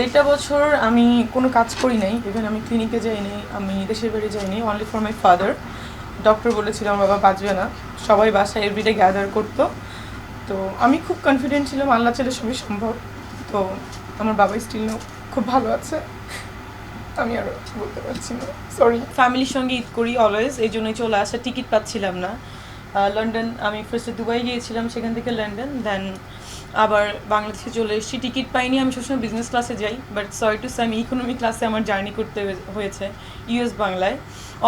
দেড়টা বছর আমি কোনো কাজ করি নাই। ইভেন আমি ক্লিনিকে যাইনি, আমি দেশের বাড়ি যাইনি only for my father doctor বলেছিল, আমার বাবা বাঁচবে না। সবাই বাসায় এভরিডে গ্যাদার করতো। তো আমি খুব কনফিডেন্ট ছিলাম, আল্লাহ ছেলে সবই সম্ভব। তো আমার বাবা স্টিল খুব ভালো আছে। আমি আর বলতে পারছি না। সরি ফ্যামিলির সঙ্গে ঈদ করি অলওয়েজ এই জন্যই চলে আসা। টিকিট পাচ্ছিলাম না। লন্ডন আমি ফার্স্টে দুবাই গিয়েছিলাম, সেখান থেকে লন্ডন দেন আবার বাংলাদেশে চলে এসেছি। টিকিট পাইনি, আমি সবসময় বিজনেস ক্লাসে যাই বাট সরি টু সে আমি ইকোনমি ক্লাসে আমার জার্নি করতে হয়েছে ইউএস বাংলায়।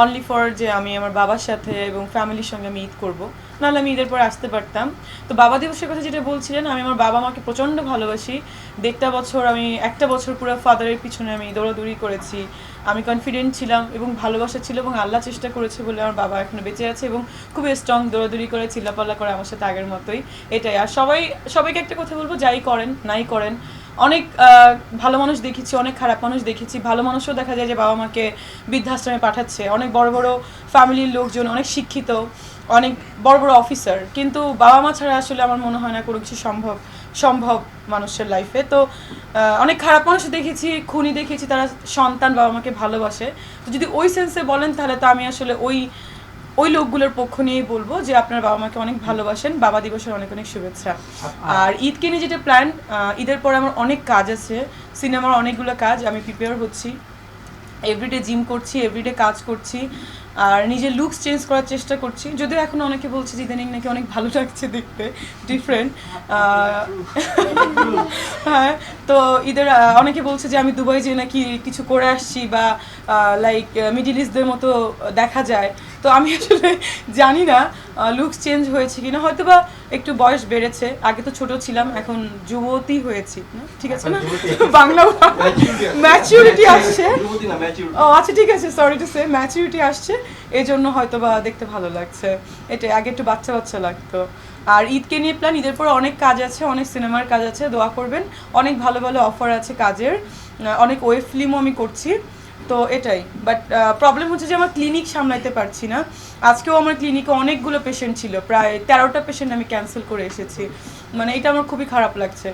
অনলি ফর যে আমি আমার বাবার সাথে এবং ফ্যামিলির সঙ্গে আমি ঈদ করব। নাহলে আমি ঈদের পর আসতে পারতাম। তো বাবা দিবসের কথা যেটা বলছিলেন, আমি আমার বাবা মাকে প্রচণ্ড ভালোবাসি। দেড়টা বছর আমি, একটা বছর পুরো ফাদারের পিছনে আমি দৌড়াদৌড়ি করেছি। আমি কনফিডেন্ট ছিলাম এবং ভালোবাসা ছিল এবং আল্লাহ চেষ্টা করেছে বলে আমার বাবা এখনও বেঁচে আছে এবং খুবই স্ট্রং দৌড়াদৌড়ি করে, চিল্লাপাল্লা করে আমার সাথে আগের মতোই। এটাই। আর সবাই, সবাইকে একটা কথা বলব, যাই করেন, নাই করেন অনেক ভালো মানুষ দেখেছি, অনেক খারাপ মানুষ দেখেছি। ভালো মানুষও দেখা যায় যে বাবা মাকে বৃদ্ধাশ্রমে পাঠাচ্ছে। অনেক বড় বড় ফ্যামিলির লোকজন, অনেক শিক্ষিত, অনেক বড় বড় অফিসার কিন্তু বাবা মা ছাড়া আসলে আমার মনে হয় না কোনো কিছু সম্ভব সম্ভব মানুষের লাইফে তো অনেক খারাপ মানুষ দেখেছি, খুনি দেখেছি, তারা সন্তান বাবা মাকে ভালোবাসে। তো যদি ওই সেন্সে বলেন তাহলে তো আমি আসলে ওই ওই লোকগুলোর পক্ষ নিয়েই বলব যে আপনার বাবা মাকে অনেক ভালোবাসেন, বাবা দিবসের অনেক অনেক শুভেচ্ছা। আর ঈদকে নিয়ে যেটা প্ল্যান ঈদের পরে আমার অনেক কাজ আছে, সিনেমার অনেকগুলো কাজ, আমি প্রিপেয়ার হচ্ছি। এভরিডে জিম করছি এভরিডে কাজ করছি। আর নিজের লুকস চেঞ্জ করার চেষ্টা করছি। যদিও এখন অনেকে বলছে যে ইদানিং নাকি অনেক ভালো লাগছে দেখতে। ডিফারেন্ট হ্যাঁ তো ঈদের অনেকে বলছে যে আমি দুবাই যে নাকি কিছু করে আসছি বা লাইক মিডিল ইস্টদের মতো দেখা যায়। তো আমি আসলে জানি না লুকস চেঞ্জ হয়েছে কিনা। হয়তো বা একটু বয়স বেড়েছে। আগে তো ছোট ছিলাম এখন যুবতী হয়েছি? ঠিক আছে না? বাংলা ম্যাচিউরিটি আসছে। ও আচ্ছা ঠিক আছে। সরি টু সে ম্যাচিউরিটি আসছে। এই জন্য হয়তো বা দেখতে ভালো লাগছে। এটাই আগে একটু বাচ্চা বাচ্চা লাগতো। আর ঈদকে নিয়ে প্ল্যান ঈদের পরে অনেক কাজ আছে, অনেক সিনেমার কাজ আছে, দোয়া করবেন। অনেক ভালো ভালো অফার আছে কাজের। অনেক ওয়েব ফিল্মও আমি করছি। তো এটাই। বাট প্রবলেম হচ্ছে যে আমার ক্লিনিক সামলাইতে পারছি না। আজকেও আমার ক্লিনিকে অনেকগুলো পেশেন্ট ছিল। প্রায় তেরোটা পেশেন্ট আমি ক্যান্সেল করে এসেছি। মানে এটা আমার খুবই খারাপ লাগছে।